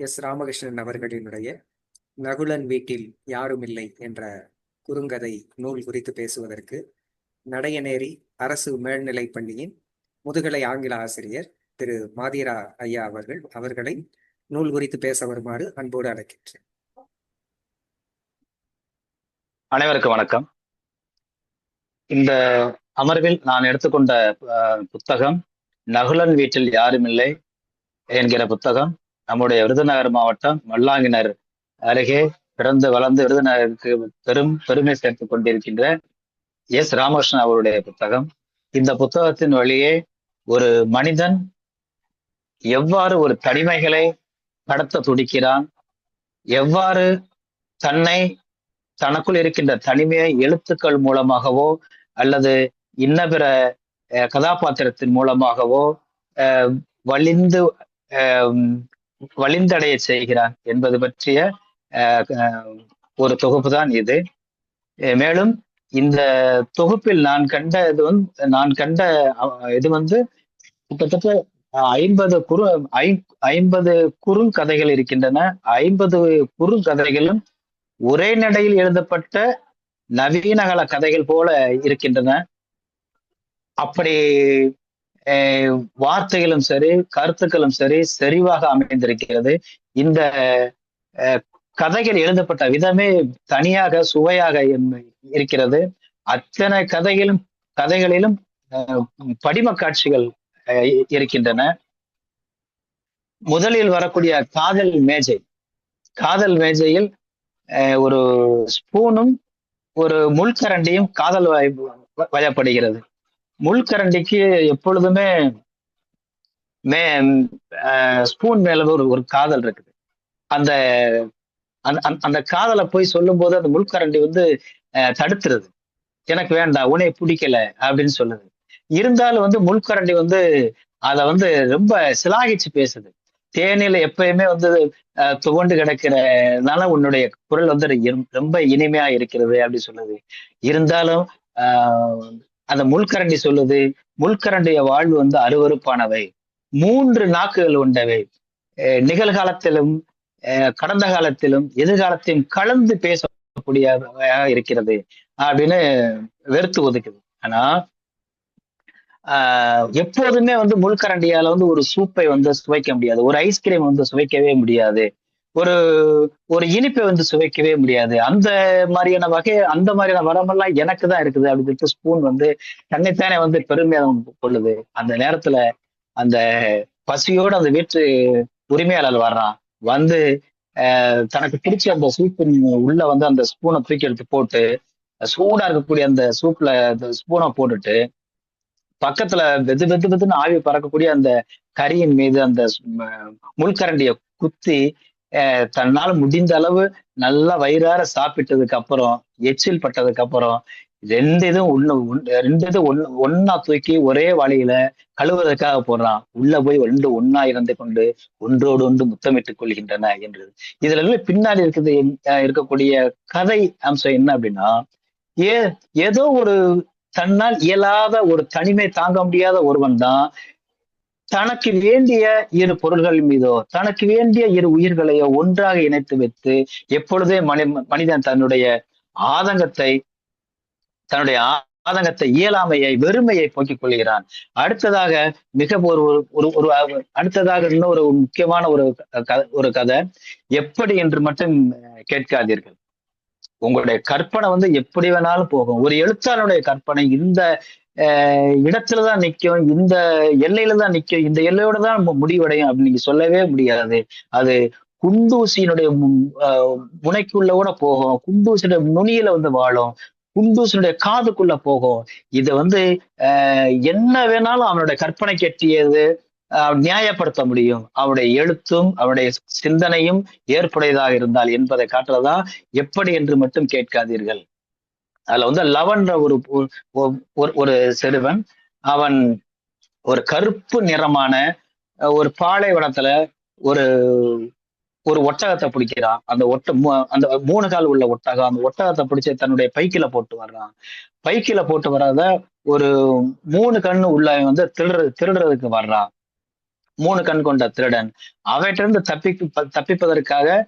S Ramakrishnan அவர்களினுடைய நகுலன் வீட்டில் யாரும் இல்லை என்ற குறுங்கதை நூல் குறித்து பேசுவதற்கு நடையநேரி அரசு மேல்நிலைப் பள்ளியின் முதுகலை ஆங்கில ஆசிரியர் திரு மாதிரா ஐயா அவர்கள் அவர்களை நூல் குறித்து பேச வருமாறு அன்போடு அழைக்கின்றேன். அனைவருக்கும் வணக்கம். இந்த அமர்வில் நான் எடுத்துக்கொண்ட புத்தகம் நகுலன் வீட்டில் யாரும் இல்லை என்கிற புத்தகம் நம்முடைய விருதுநகர் மாவட்டம் மல்லாங்கினர் அருகே பிறந்து வளர்ந்து விருதுநகருக்கு பெரும் பெருமை சேர்த்து கொண்டிருக்கின்ற எஸ் ராமகிருஷ்ணன் அவருடைய புத்தகம். இந்த புத்தகத்தின் வழியே ஒரு மனிதன் எவ்வாறு ஒரு தனிமைகளை கடத்த துடிக்கிறான் எவ்வாறு தன்னை தனக்குள் இருக்கின்ற தனிமையை எழுத்துக்கள் மூலமாகவோ அல்லது இன்ன பிற அஹ், கதாபாத்திரத்தின் மூலமாகவோ அஹ், வலிந்து அஹ், வலிந்தடைய செய்கிறான் என்பது பற்றிய அஹ், அஹ், ஒரு தொகுப்பு தான் இது மேலும் இந்த தொகுப்பில் நான் கண்ட இது வந்து நான் கண்ட இது வந்து கிட்டத்தட்ட ஐம்பது குறு ஐ- ஐம்பது குறுங்கதைகள் இருக்கின்றன. ஐம்பது குறுங்கதைகளும் ஒரே நடையில் எழுதப்பட்ட நவீனகல கதைகள் போல இருக்கின்றன. அப்படி வார்த்தைகளும் சரி கருத்துக்களும் சரி செறிவாக அமைந்திருக்கிறது. இந்த அஹ், கதைகள் எழுதப்பட்ட விதமே தனியாக சுவையாக இருக்கிறது. அத்தனை கதைகளும் கதைகளிலும் அஹ், படிம காட்சிகள் அஹ், இருக்கின்றன. முதலில் வரக்கூடிய காதல் மேஜை. காதல் மேஜையில் அஹ், ஒரு ஸ்பூனும் ஒரு முள்கரண்டியும் காதல் வய- வ- வயப்படுகிறது. முள்கரண்டிக்கு எப்பொழுதுமே மே ஸ்பூன் மேல ஒரு ஒரு காதல் இருக்குது. அந்த அந்த- அந்த- காதலை போய் சொல்லும்போது அந்த முள்கரண்டி வந்து அஹ், தடுத்துருது. எனக்கு வேண்டாம் உனையை பிடிக்கல அப்படின்னு சொல்லுது. இருந்தாலும் வந்து முள்கரண்டி வந்து அதை வந்து ரொம்ப சிலாகிச்சு பேசுது. தேனில எப்பயுமே வந்து துவண்டு கிடக்கிறனால உன்னுடைய குரல் வந்து ரொம்ப இனிமையா இருக்கிறது அப்படின்னு சொல்லுது. இருந்தாலும் ஆஹ் அந்த முள்கரண்டி சொல்லுது முள்கரண்டிய வாழ்வு வந்து அருவருப்பானவை. மூன்று நாக்குகள் உண்டவை. நிகழ்காலத்திலும் கடந்த காலத்திலும் எதிர்காலத்தையும் கலந்து பேசக்கூடிய இருக்கிறது அப்படின்னு வெறுத்து ஒதுக்குது. ஆனா ஆஹ் எப்போதுமே வந்து முள்கரண்டியால வந்து ஒரு சூப்பை வந்து சுவைக்க முடியாது. ஒரு ஐஸ்கிரீம் வந்து சுவைக்கவே முடியாது. ஒரு ஒரு இனிப்பை வந்து சுவைக்கவே முடியாது. அந்த மாதிரியான வகை அந்த மாதிரியான வரமெல்லாம் எனக்கு தான் இருக்குது. அப்படின்னு சொல்லிட்டு ஸ்பூன் வந்து தன்னைத்தானே வந்து பெருமையாக கொள்ளுது. அந்த நேரத்துல அந்த பசியோட அந்த வீட்டு உரிமையாளர் வர்றான். வந்து ஆஹ் தனக்கு பிடிச்ச அந்த சூப்பின் உள்ள வந்து அந்த ஸ்பூனை தூக்கி எடுத்து போட்டு சூடா இருக்கக்கூடிய அந்த சூப்ல அந்த ஸ்பூனை போட்டுட்டு பக்கத்துல வெது வெது வெதுன்னு ஆவி பறக்கக்கூடிய அந்த கரியின் மீது அந்த ம- முள்கரண்டிய குத்தி தன்னால் முடிந்த அளவு நல்லா வயிறார சாப்பிட்டதுக்கு அப்புறம் எச்சில் பட்டதுக்கு அப்புறம் ரெண்டு இதுவும் உள்ள ரெண்டு இது ஒண்ணு ஒன்னா தூக்கி ஒரே வழியில கழுவுறதுக்காக போடுறான். உள்ள போய் ஒன்று ஒன்னா இறந்து கொண்டு ஒன்றோடு ஒன்று முத்தமிட்டுக் கொள்கின்றன என்றது இதுல எல்லாம் பின்னாடி இருக்குது அஹ், இருக்கக்கூடிய கதை அம்சம் என்ன அப்படின்னா ஏ ஏதோ ஒரு தன்னால் இயலாத ஒரு தனிமை தாங்க முடியாத ஒருவன் தான் தனக்கு வேண்டிய இரு பொருள்கள் மீதோ தனக்கு வேண்டிய இரு உயிர்களையோ ஒன்றாக இணைத்து வைத்து எப்பொழுதே மனி மனிதன் தன்னுடைய ஆதங்கத்தை தன்னுடைய ஆதங்கத்தை இயலாமையை வெறுமையை போக்கிக் கொள்கிறான். அடுத்ததாக மிக ஒரு ஒரு ஒரு- ஒரு அடுத்ததாக இன்னொரு முக்கியமான ஒரு க- ஒரு கதை எப்படி என்று மட்டும் கேட்காதீர்கள். உங்களுடைய கற்பனை வந்து எப்படி வேணாலும் போகும். ஒரு எழுத்தாளருடைய கற்பனை இந்த இடத்துல இடத்துலதான் நிற்கும் இந்த எல்லையில தான் நிற்கும் இந்த எல்லையோட தான் முடிவடையும் அப்படின்னு நீங்க சொல்லவே முடியாது. அது குண்டூசியினுடைய முனைக்குள்ள கூட போகும். குண்டூசியுடைய நுனியில வந்து வாழும். குண்டூசனுடைய காதுக்குள்ள போகும். இது வந்து என்ன வேணாலும் அவனுடைய கற்பனை கட்டியது நியாயப்படுத்த முடியும். அவனுடைய எழுத்தும் அவனுடைய சிந்தனையும் ஏற்புடையதாக இருந்தால் என்பதை காட்டுறதா எப்படி என்று மட்டும் கேட்காதீர்கள். அதுல வந்து லவன்ற ஒரு ஒரு- ஒரு சிறுவன் அவன் ஒரு கருப்பு நிறமான ஒரு பாலைவனத்துல ஒரு ஒரு ஒட்டகத்தை பிடிக்கிறான். அந்த ஒட்ட மூ- அந்த மூணு கால் உள்ள ஒட்டகம் அந்த ஒட்டகத்தை பிடிச்சி தன்னுடைய பைக்கில போட்டு வர்றான். பைக்கில போட்டு வர்றத ஒரு மூணு கண்ணு உள்ள வந்து திருடுற திருடுறதுக்கு வர்றான். மூணு கண் கொண்ட திருடன். அவற்றிருந்து தப்பி தப்பிப்பதற்காக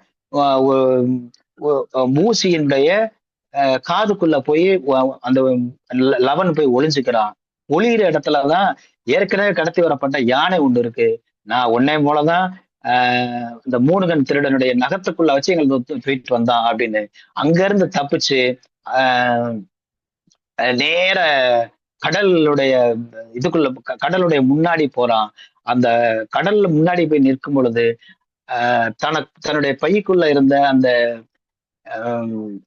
மூசியினுடைய காதுக்குள்ள போய் அந்த லவன் போய் ஒளிஞ்சுக்கிறான். ஒளியிற இடத்துலதான் ஏற்கனவே கடத்தி வரப்பட்ட யானை ஒன்று இருக்கு. நான் உன்னை போலதான் ஆஹ் இந்த மூணுகன் திருடனுடைய நகத்துக்குள்ள வச்சு எங்களுக்கு தூக்கிட்டு வந்தான் அப்படின்னு. அங்க இருந்து தப்பிச்சு ஆஹ் நேர கடலுடைய இதுக்குள்ள க- கடலுடைய முன்னாடி போறான். அந்த கடல்ல முன்னாடி போய் நிற்கும் பொழுது ஆஹ் தனக்கு தன்னுடைய பைக்குள்ள இருந்த அந்த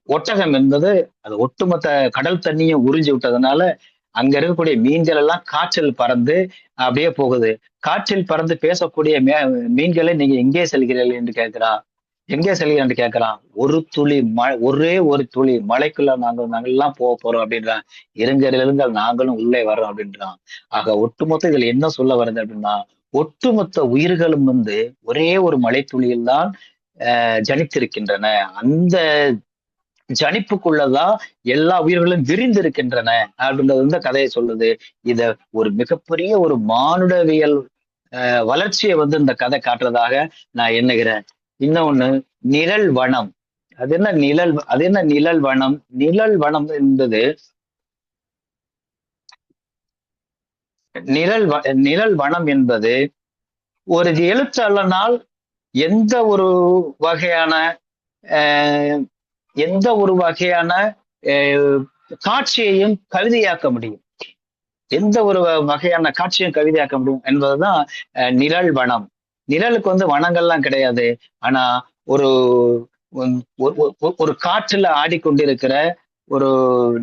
ஒட்டகம் என்பது அது ஒட்டுமொத்த கடல் தண்ணியும் உறிஞ்சி விட்டதுனால அங்க இருக்கக்கூடிய மீன்கள் எல்லாம் காற்றில் பறந்து அப்படியே போகுது. காற்றில் பறந்து பேசக்கூடிய மீன்களை நீங்க எங்கே செல்கிறீர்கள் என்று கேட்கிறான் எங்கே செல்கிறேன் என்று கேட்கிறான் ஒரு துளி மழை ஒரே ஒரு துளி மழைக்குள்ள நாங்கள் நாங்கள் எல்லாம் போக போறோம் அப்படின்றான். இருங்கள் இருங்கள் நாங்களும் உள்ளே வர்றோம் அப்படின்றான். ஆக ஒட்டுமொத்த இதுல என்ன சொல்ல வருது அப்படின்னா ஒட்டுமொத்த உயிர்களும் வந்து ஒரே ஒரு மழை துளியில் தான் ஜனித்திருக்கின்றன. அந்த ஜனிப்புக்குள்ளதான் எல்லா உயிர்களும் விரிந்திருக்கின்றன அப்படின்றது வந்து கதையை சொல்லுது. இத ஒரு மிகப்பெரிய ஒரு மானுடவியல் வளர்ச்சியை வந்து இந்த கதை காட்டுறதாக நான் எண்ணுகிறேன். இன்னொன்னு நிழல் வனம். அது என்ன நிழல் அது என்ன நிழல் வனம்? நிழல் வனம் என்பது நிழல் வ- நிழல் வனம் என்பது ஒரு எழுத்தாளனால் எந்த ஒரு வகையான ஆஹ், எந்த ஒரு வகையான காட்சியையும் கவிதையாக்க முடியும். எந்த ஒரு வ- வகையான காட்சியும் கவிதையாக்க முடியும் என்பதுதான் நிழல் வனம். நிழலுக்கு வந்து வனங்கள்லாம் கிடையாது. ஆனா ஒரு ஒரு- ஒரு- காற்றுல ஆடிக்கொண்டிருக்கிற ஒரு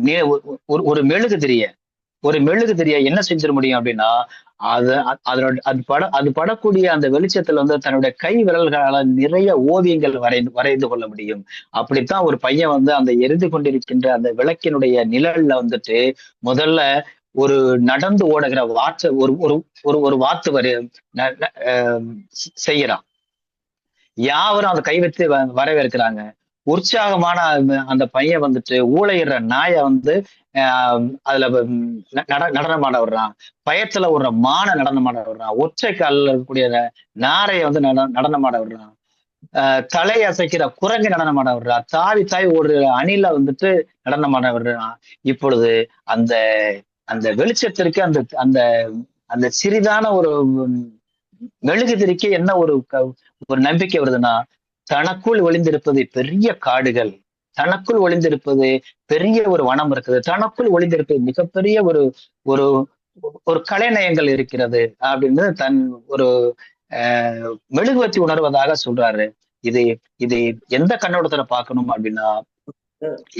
ஒரு- ஒரு மெழுகு தெரிய ஒரு மெழுகு தெரிய என்ன செஞ்சிட முடியும் அப்படின்னா அது அதனோட அது பட அது படக்கூடிய அந்த வெளிச்சத்துல வந்து தன்னுடைய கை விரல்களால நிறைய ஓவியங்கள் வரைந்து வரைந்து கொள்ள முடியும். அப்படித்தான் ஒரு பையன் வந்து அந்த எரிந்து கொண்டிருக்கின்ற அந்த விளக்கினுடைய நிழல்ல வந்துட்டு முதல்ல ஒரு நடந்து ஓடுகிற வாட்ச ஒரு ஒரு ஒரு ஒரு வாத்து வரு ஆஹ் செய்யறான் யாவரும் அதை கை வைத்து வ- வரவேற்கிறாங்க. உற்சாகமான அந்த- அந்த பையன் வந்துட்டு ஊழையிடுற நாயை வந்து அதுல வ- ந- விடுறான் பயத்துல ஒரு மான நடனமாட விடுறான் ஒற்றை காலில் இருக்கக்கூடிய நாரைய வந்து நட நடனமாட விடுறான் ஆஹ் தலை அசைக்கிற குரங்கு நடனமாட விடுறான் தாவி தாய் ஒரு அணில வந்துட்டு நடனமாட விடுறான் இப்பொழுது அந்த அந்த வெளிச்சத்திற்கு அந்த அந்த அந்த சிறிதான ஒரு மெழுகுதிரிக்கு என்ன ஒரு ஒரு நம்பிக்கை வருதுன்னா தனக்குள் ஒளிந்திருப்பது பெரிய காடுகள். தனக்குள் ஒளிந்திருப்பது பெரிய ஒரு வனம் இருக்குது. தனக்குள் ஒளிந்திருப்பது மிகப்பெரிய ஒரு ஒரு ஒரு கலைநயங்கள் இருக்கிறது அப்படின்னு தன் ஒரு மெழுகுவத்தி உணர்வதாக சொல்றாரு. இது இது எந்த கண்ணோட்டத்துல பார்க்கணும் அப்படின்னா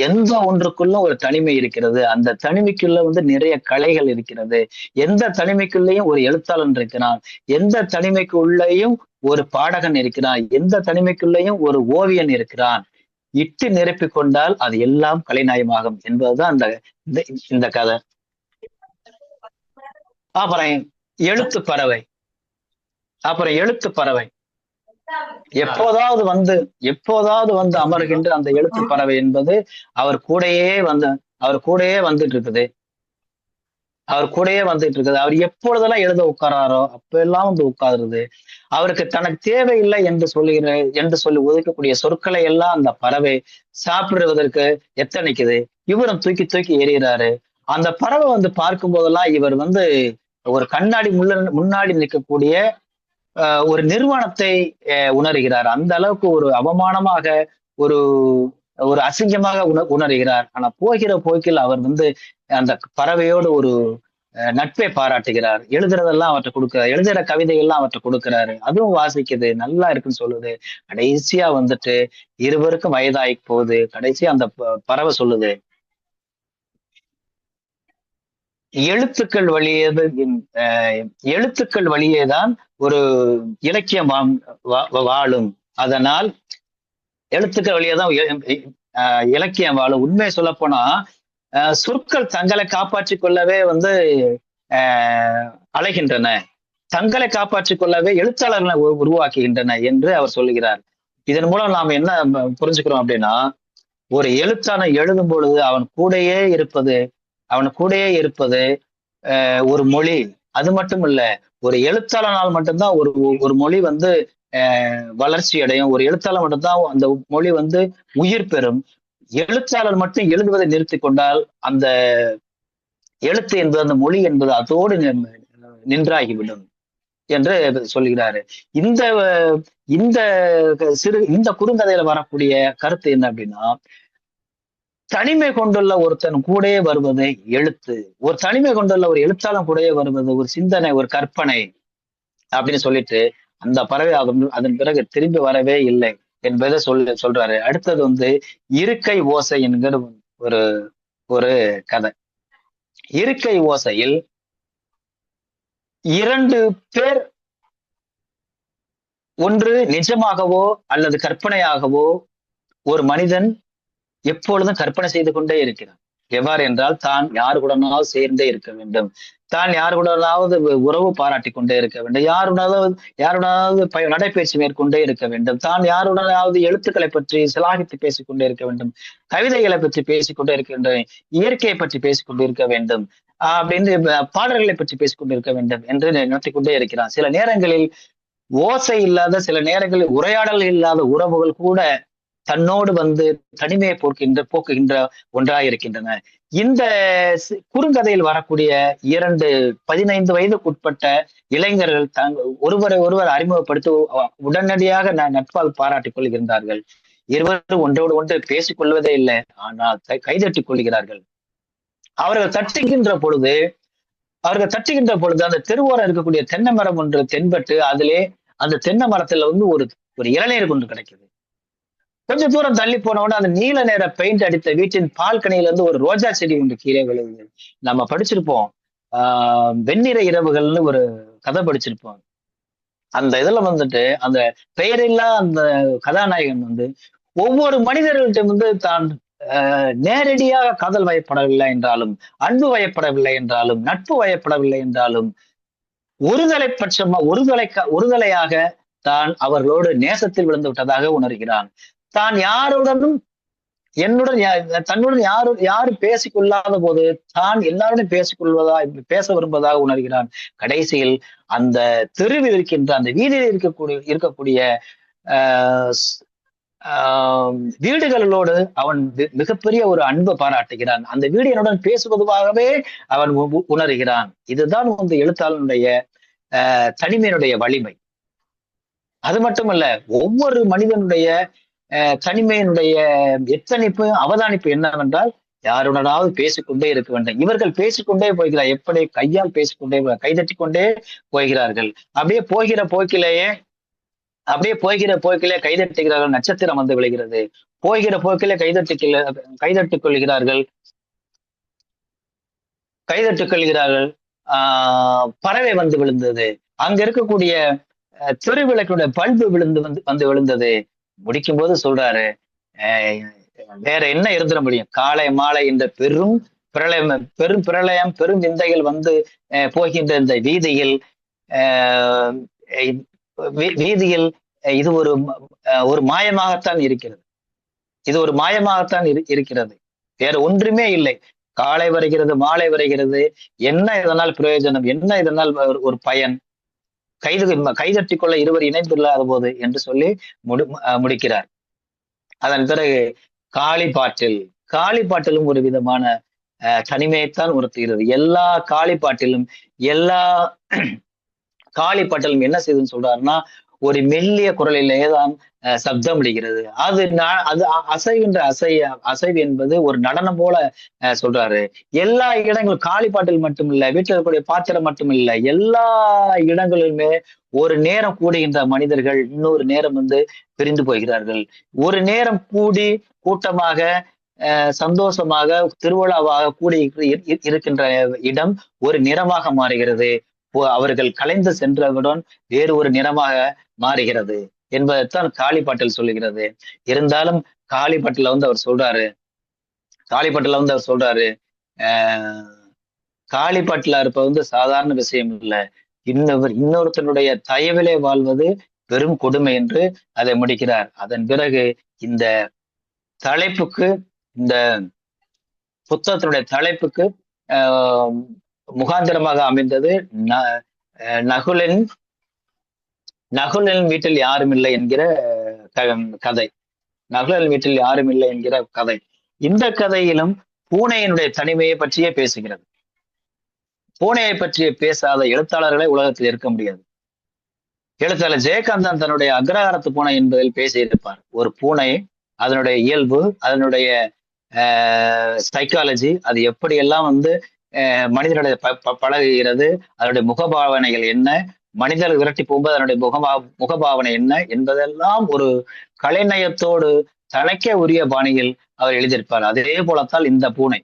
எந்த ஒன்றுக்குள்ள ஒரு தனிமை இருக்கிறது அந்த தனிமைக்குள்ள வந்து நிறைய கலைகள் இருக்கிறது. எந்த தனிமைக்குள்ளேயும் ஒரு எழுத்தாளன் இருக்கிறான். எந்த தனிமைக்குள்ளேயும் ஒரு பாடகன் இருக்கிறான். எந்த தனிமைக்குள்ளேயும் ஒரு ஓவியன் இருக்கிறான். இட்டு நிரப்பிக் கொண்டால் அது எல்லாம் கலைநாயமாகும் என்பதுதான் அந்த இந்த- கதை. அப்புறம் எழுத்து பறவை. அப்புறம் எழுத்து பறவை. எப்போதாவது வந்து எப்போதாவது வந்து அமர்கின்ற அந்த எழுத்து பறவை என்பது அவர் கூடயே வந்து அவர் கூடயே வந்துட்டு இருக்குது. அவர் கூடயே வந்துட்டு இருக்குது. அவர் எப்பொழுதெல்லாம் எழுத உட்காராரோ அப்ப எல்லாம் வந்து உட்காருது. அவருக்கு தனக்கு தேவையில்லை என்று சொல்லுகிற என்று சொல்லி ஒதுக்கக்கூடிய சொற்களை எல்லாம் அந்த பறவை சாப்பிடுவதற்கு எத்தனைக்குது? இவரும் தூக்கி தூக்கி எறிகிறாரு. அந்த பறவை வந்து பார்க்கும் போதெல்லாம் இவர் வந்து ஒரு கண்ணாடி முள்ள முன்னாடி நிற்கக்கூடிய ஆஹ், ஒரு நிறுவனத்தை உணர்கிறார். அந்த அளவுக்கு ஒரு அவமானமாக ஒரு ஒரு அசிங்கமாக உண உணர்கிறார். ஆனா போகிற போக்கில் அவர் வந்து அந்த பறவையோடு ஒரு அஹ், நட்பை பாராட்டுகிறார். எழுதுறதெல்லாம் அவர்கிட்ட கொடுக்கிறார் எழுதுற கவிதைகள்லாம் அவர்கிட்ட கொடுக்கிறாரு. அதுவும் வாசிக்குது. நல்லா இருக்குன்னு சொல்லுது. கடைசியா வந்துட்டு இருவருக்கும் வயதாகி போகுது. கடைசியா அந்த ப- பறவை சொல்லுது. எழுத்துக்கள் வழியே எழுத்துக்கள் வழியேதான் ஒரு இலக்கியம் வா- வா- வாழும். அதனால் எழுத்துக்கள் வழியா தான் இலக்கியம் வாழும். உண்மையை சொல்ல போனா அஹ், சொற்கள் தங்களை காப்பாற்றிக் கொள்ளவே வந்து அஹ், அலைகின்றன. தங்களை காப்பாற்றிக் கொள்ளவே எழுத்தாளர்களை உருவாக்குகின்றன என்று அவர் சொல்லுகிறார். இதன் மூலம் நாம் என்ன புரிஞ்சுக்கிறோம் அப்படின்னா ஒரு எழுத்தான எழுதும் பொழுது அவன் கூடயே இருப்பது அவன் கூடயே இருப்பது ஒரு மொழி. அது மட்டும் இல்ல ஒரு எழுத்தாளனால் மட்டும்தான் ஒரு ஒரு மொழி வந்து வளர்ச்சி அடையும். ஒரு எழுத்தாளர் மட்டும்தான் அந்த மொழி வந்து உயிர் பெறும். எழுத்தாளர் மட்டும் எழுதுவதை நிறுத்தி கொண்டால் அந்த எழுத்து என்பது அந்த மொழி என்பது அதோடு நின்றாகிவிடும் என்று சொல்கிறாரு. இந்த இந்த சிறு இந்த குறுங்கதையில வரக்கூடிய கருத்து என்ன அப்படின்னா தனிமை கொண்டுள்ள ஒருத்தன் கூடயே வருவது எழுத்து. ஒரு தனிமை கொண்டுள்ள ஒரு எழுத்தாளன் கூடயே வருவது ஒரு சிந்தனை ஒரு கற்பனை அப்படின்னு சொல்லிட்டு அந்த பறவை அதன் அதன் பிறகு திரும்பி வரவே இல்லை என்பதை சொல்லு சொல்றாரு. அடுத்தது வந்து இருக்கை ஓசை என்கிற ஒரு ஒரு கதை. இருக்கை ஓசையில் இரண்டு பேர் ஒன்று நிஜமாகவோ அல்லது கற்பனையாகவோ ஒரு மனிதன் எப்பொழுதும் கற்பனை செய்து கொண்டே இருக்கிறான். எவ்வாறு என்றால் தான் யாருடனாவது சேர்ந்தே இருக்க வேண்டும். தான் யாருடனாவது உறவு பாராட்டி கொண்டே இருக்க வேண்டும். யாருடனாவது யாருடனாவது பய- நடைபயிற்சி மேற்கொண்டே இருக்க வேண்டும். தான் யாருடனாவது எழுத்துக்களை பற்றி சிலாகித்து பேசிக்கொண்டே இருக்க வேண்டும். கவிதைகளை பற்றி பேசிக்கொண்டே இருக்கின்ற இயற்கையை பற்றி பேசிக்கொண்டு இருக்க வேண்டும். அப்படின்னு பாடல்களை பற்றி பேசிக்கொண்டு இருக்க வேண்டும் என்று நினைத்துக் கொண்டே இருக்கிறான். சில நேரங்களில் ஓசை இல்லாத சில நேரங்களில் உரையாடல் இல்லாத உறவுகள் கூட தன்னோடு வந்து தனிமையை போக்குகின்ற போக்குகின்ற ஒன்றாக இருக்கின்றன இந்த குறுங்கதையில் வரக்கூடிய இரண்டு பதினைந்து வயதுக்குட்பட்ட இளைஞர்கள் தங் ஒருவரை ஒருவர் அறிமுகப்படுத்தி உடனடியாக நட்பால் பாராட்டிக் கொள்கின்றார்கள். இருவரும் ஒன்றோடு ஒன்று பேசிக் கொள்வதே இல்லை. ஆனால் கை- கைதட்டிக் கொள்கிறார்கள். அவர்கள் தட்டுகின்ற பொழுது அவர்கள் தட்டுகின்ற பொழுது அந்த தெருவோரம் இருக்கக்கூடிய தென்னை மரம் ஒன்று தென்பட்டு அதிலே அந்த தென்னை மரத்துல வந்து ஒரு ஒரு இளநீர் கொண்டு கிடைக்குது. கொஞ்ச தூரம் தள்ளி போன உடனே அந்த நீல நேர பெயிண்ட் அடித்த வீட்டின் பால்கனியில இருந்து ஒரு ரோஜா செடி ஒன்று கீழே விழுகுது நம்ம படிச்சிருப்போம். ஆஹ் வெண்ணிற இரவுகள்னு ஒரு கதை படிச்சிருப்போம். அந்த இதுல வந்துட்டு அந்த பெயரில்லா அந்த கதாநாயகன் வந்து ஒவ்வொரு மனிதர்கள்ட்ட வந்து தான் ஆஹ் நேரடியாக காதல் வயப்படவில்லை என்றாலும் அன்பு வயப்படவில்லை என்றாலும் நட்பு வயப்படவில்லை என்றாலும் ஒருதலை பட்சமா ஒருதலை ஒருதலையாக தான் அவர்களோடு நேசத்தில் விழுந்து விட்டதாக உணர்கிறான். தான் யாருடனும் என்னுடன் தன்னுடன் யாரு யாரு பேசிக்கொள்ளாத போது தான் எல்லாருடன் பேசிக்கொள்வதா பேச விரும்புவதாக உணர்கிறான். கடைசியில் அந்த தெருவில் இருக்கின்ற அந்த வீதியில் இருக்கக்கூடிய இருக்கக்கூடிய ஆஹ் ஆஹ் வீடுகளோடு அவன் மிகப்பெரிய ஒரு அன்பை பாராட்டுகிறான். அந்த வீடு என்னுடன் பேசுவதுவாகவே அவன் உ- உணர்கிறான். இதுதான் வந்து எழுத்தாளனுடைய தனிமையினுடைய வலிமை. அது மட்டுமல்ல ஒவ்வொரு மனிதனுடைய தனிமையினுடைய எத்தனைப்பு அவதானிப்பு என்னவென்றால் யாருடனாவது பேசிக்கொண்டே இருக்க வேண்டும். இவர்கள் பேசிக்கொண்டே போகிறார். எப்படி? கையால் பேசிக்கொண்டே கைதட்டி கொண்டே போகிறார்கள். அப்படியே போகிற போக்கிலேயே அப்படியே போகிற போக்கிலே கைதட்டுகிறார்கள் நட்சத்திரம் வந்து விழுகிறது. போகிற போக்கிலே கைதட்டு கைதட்டுக் கொள்கிறார்கள் கைதட்டுக் கொள்கிறார்கள் ஆஹ் பறவை வந்து விழுந்தது. அங்க இருக்கக்கூடிய அஹ், தெருவிளக்குடைய பல்பு விழுந்து வந்து வந்து விழுந்தது. முடிக்கும் போது சொல்றாரு வேற என்ன இருந்துட முடியும்? காலை மாலை இந்த பெரும் பிரளயம் பெரும் பிரளயம் பெரும் விந்தைகள் வந்து அஹ், போகின்ற இந்த வீதியில் வீ- வீதியில் இது ஒரு அஹ், ஒரு மாயமாகத்தான் இருக்கிறது. இது ஒரு மாயமாகத்தான் இரு- இருக்கிறது. வேற ஒன்றுமே இல்லை. காலை வருகிறது மாலை வருகிறது. என்ன இதனால் பிரயோஜனம்? என்ன இதனால் ஒரு பயன்? கைது கைதட்டி கொள்ள இருவர் இணைந்துள்ளாத போது என்று சொல்லி முடி அஹ் முடிக்கிறார். அதன் பிறகு காளி பாட்டில் காளி பாட்டிலும் ஒரு விதமான அஹ், தனிமையைத்தான் உணர்த்துகிறது எல்லா காளி பாட்டிலும் எல்லா காளி பாட்டிலும் என்ன செய்யுதுன்னு சொல்றாருன்னா ஒரு மெல்லிய குரலிலே தான் அஹ், சப்தம் அடிக்கிறது. அது அது அ- அசைகின்ற அசை அசைவு என்பது ஒரு நடனம் போல அஹ், சொல்றாரு. எல்லா இடங்களும் காளி பாட்டில் மட்டும் இல்ல வீட்டில் இருக்கக்கூடிய பாத்திரம் மட்டும் இல்ல எல்லா இடங்களிலுமே ஒரு நேரம் கூடுகின்ற மனிதர்கள் இன்னொரு நேரம் வந்து பிரிந்து போகிறார்கள். ஒரு நேரம் கூடி கூட்டமாக அஹ், சந்தோஷமாக திருவிழாவாக கூடி இருக்கின்ற இடம் ஒரு நிறமாக மாறுகிறது. அவர்கள் கலைந்து சென்றவுடன் வேறு ஒரு நிறமாக மாறுகிறது என்பதைத்தான் காளிப்பாட்டில் சொல்லுகிறது. இருந்தாலும் காளிப்பாட்டில் வந்து அவர் சொல்றாரு. காளிப்பாட்டில் வந்து அவர் சொல்றாரு ஆஹ் காளிப்பாட்டில் இருப்பது வந்து சாதாரண விஷயம் இல்லை. இன்னொரு இன்னொருத்தனுடைய தயவிலே வாழ்வது பெரும் கொடுமை என்று அதை முடிக்கிறார். அதன் பிறகு இந்த தலைப்புக்கு இந்த புத்தகத்தினுடைய தலைப்புக்கு ஆஹ் முகாந்திரமாக அமைந்தது. ந- அஹ் நகுலின் நகுலின் வீட்டில் யாரும் இல்லை என்கிற கதை. நகுலன் வீட்டில் யாரும் இல்லை என்கிற கதை. இந்த கதையிலும் பூனையினுடைய தனிமையை பற்றியே பேசுகிறது. பூனையை பற்றிய பேசாத எழுத்தாளர்களை உலகத்தில் இருக்க முடியாது. எழுத்தாளர் ஜெயகாந்தன் தன்னுடைய அக்ரஹாரத்து பூனை என்பதில் பேசியிருப்பார். ஒரு பூனை அதனுடைய இயல்பு அதனுடைய சைக்காலஜி அது எப்படியெல்லாம் வந்து அஹ், மனிதனுடைய ப- பழகுகிறது. அதனுடைய முகபாவனைகள் என்ன? மனிதர்கள் விரட்டி போகும்போது அதனுடைய முகபா முகபாவனை என்ன? என்பதெல்லாம் ஒரு கலைநயத்தோடு தனக்கே உரிய பாணியில் அவர் எழுதியிருப்பார். அதே போலத்தான் இந்த பூனை.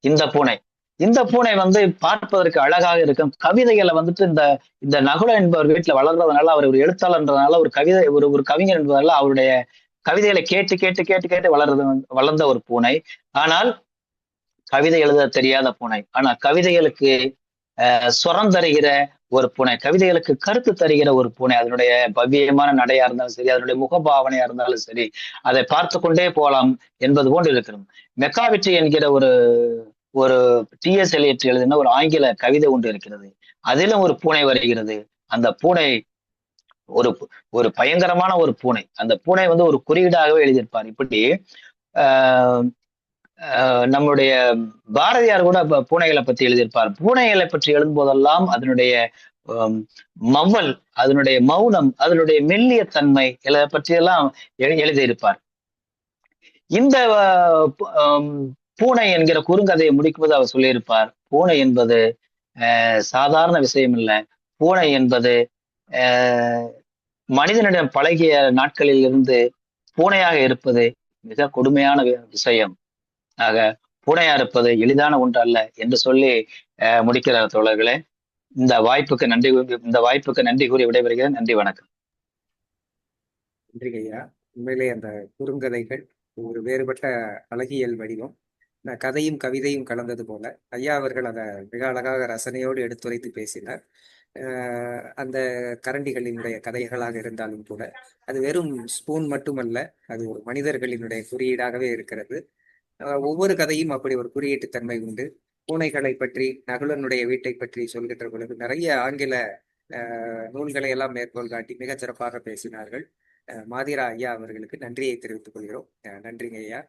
இந்த பூனை. இந்த பூனை வந்து பார்ப்பதற்கு அழகாக இருக்கும். கவிதைகளை வந்துட்டு இந்த இந்த நகுல என்பவர் வீட்டுல வளர்றதுனால அவர் ஒரு எழுத்தாளர்ன்றதுனால ஒரு கவிதை ஒரு ஒரு கவிஞர் என்பதனால அவருடைய கவிதைகளை கேட்டு கேட்டு கேட்டு கேட்டு வளர்றது வளர்ந்த ஒரு பூனை. ஆனால் கவிதை எழுத தெரியாத பூனை. ஆனா கவிதைகளுக்கு சுரம் தருகிற ஒரு பூனை கவிதைகளுக்கு கருத்து தருகிற ஒரு பூனை அதனுடைய பவ்யமான நடையா இருந்தாலும் சரி அதனுடைய முகபாவனையா இருந்தாலும் சரி அதை பார்த்து கொண்டே போகலாம் என்பது போன்று இருக்கிறோம் மெக்காவிற்றி என்கிற ஒரு ஒரு டிஎஸ் எலியட் எழுதின ஒரு ஆங்கில கவிதை ஒன்று இருக்கிறது. அதிலும் ஒரு பூனை வருகிறது. அந்த பூனை ஒரு ஒரு பயங்கரமான ஒரு பூனை. அந்த பூனை வந்து ஒரு குறியீடாகவே எழுதியிருப்பார். இப்படி ஆஹ் நம்முடைய பாரதியார் கூட பூனைகளை பற்றி எழுதியிருப்பார். பூனைகளை பற்றி எழுதும்போதெல்லாம் அதனுடைய மவல் அதனுடைய மௌனம் அதனுடைய மெல்லிய தன்மை இதை பற்றியெல்லாம் எழு- எழுதியிருப்பார். இந்த பூனை என்கிற குறுங்கதையை முடிக்கும்போது அவர் சொல்லியிருப்பார் பூனை என்பது ஆஹ், சாதாரண விஷயம் இல்லை. பூனை என்பது ஆஹ், மனிதனிடம் பழகிய நாட்களில் இருந்து பூனையாக இருப்பது மிக கொடுமையான வி- விஷயம். ஆக பூனையா இருப்பது எளிதான ஒன்று அல்ல என்று சொல்லி ஆஹ், முடிக்கிறார் தோழர்களே. இந்த வாய்ப்புக்கு நன்றி கூறி- இந்த வாய்ப்புக்கு நன்றி கூறி விடைபெறுகிறேன். நன்றி வணக்கம். நன்றி ஐயா. உண்மையிலே அந்த குறுங்கதைகள் ஒரு வேறுபட்ட அழகியல் வடிவம். கதையும் கவிதையும் கலந்தது போல. ஐயா அவர்கள் அதை மிக அழகாக ரசனையோடு எடுத்துரைத்து பேசினார். அந்த கரண்டிகளினுடைய கதைகளாக இருந்தாலும் கூட அது வெறும் ஸ்பூன் மட்டுமல்ல அது ஒரு மனிதர்களினுடைய குறியீடாகவே இருக்கிறது. ஒவ்வொரு கதையும் அப்படி ஒரு குறியீட்டு தன்மை உண்டு. பூனைகளை பற்றி நகுலனுடைய வீட்டை பற்றி சொல்கின்ற பொழுது நிறைய ஆங்கில அஹ், நூல்களை எல்லாம் மேற்கோள் காட்டி மிகச் சிறப்பாக பேசினார்கள். அஹ், மாதிரா ஐயா அவர்களுக்கு நன்றியை தெரிவித்துக் கொள்கிறோம். நன்றிங்க ஐயா.